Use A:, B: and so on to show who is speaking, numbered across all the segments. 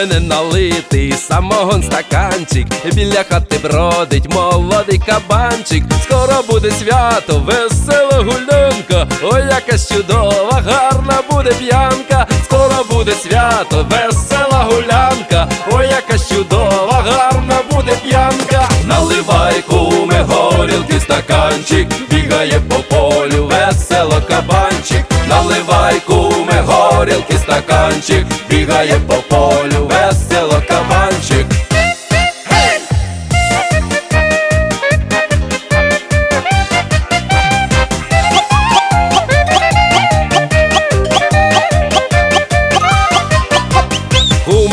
A: мене налитий самогон стаканчик, біля хати бродить молодий кабанчик. Скоро буде свято, весела гулянка, ой, яка чудова, гарна буде п'янка. Скоро буде свято, весела гулянка, ой, яка чудова, гарна буде п'янка. Наливай куме горілки стаканчик, бігає по полю, весело кабанчик. Наливай куме горілки стаканчик, бігає по полю,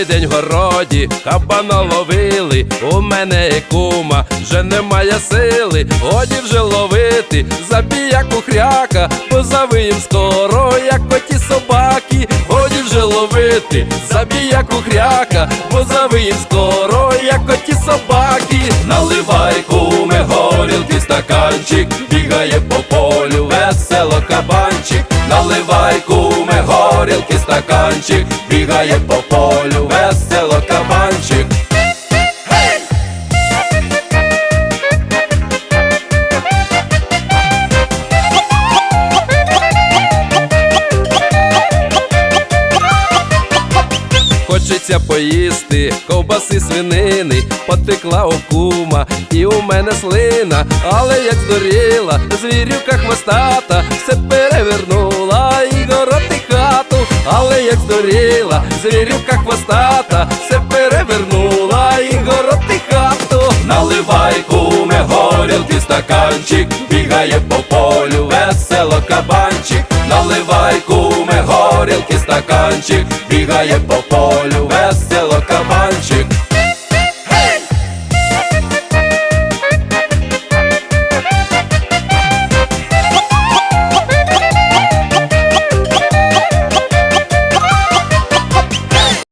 A: Цілий день в городі кабана ловили, у мене є кума, вже немає сили, годі вже ловити, забіяку хряка, позавиєм скоро, як коті собаки, годі вже ловити, забіяку хряка, позавиєм скоро, як коті собаки, наливай куме горілки стаканчик, бігає по полю, весело кабанчик, наливай куме горілки стаканчик, бігає по полю, весело кабанчик. Хочеться поїсти ковбаси свинини, потекла окума, і у мене слина, але як здуріла, звірюка хвостата, все перевернула як здоріла, звірюка хвостата, все перевернула і город і хату. Наливай куме горілки стаканчик, бігає по полю, весело кабанчик, наливай куме горілки стаканчик, бігає по полю, весело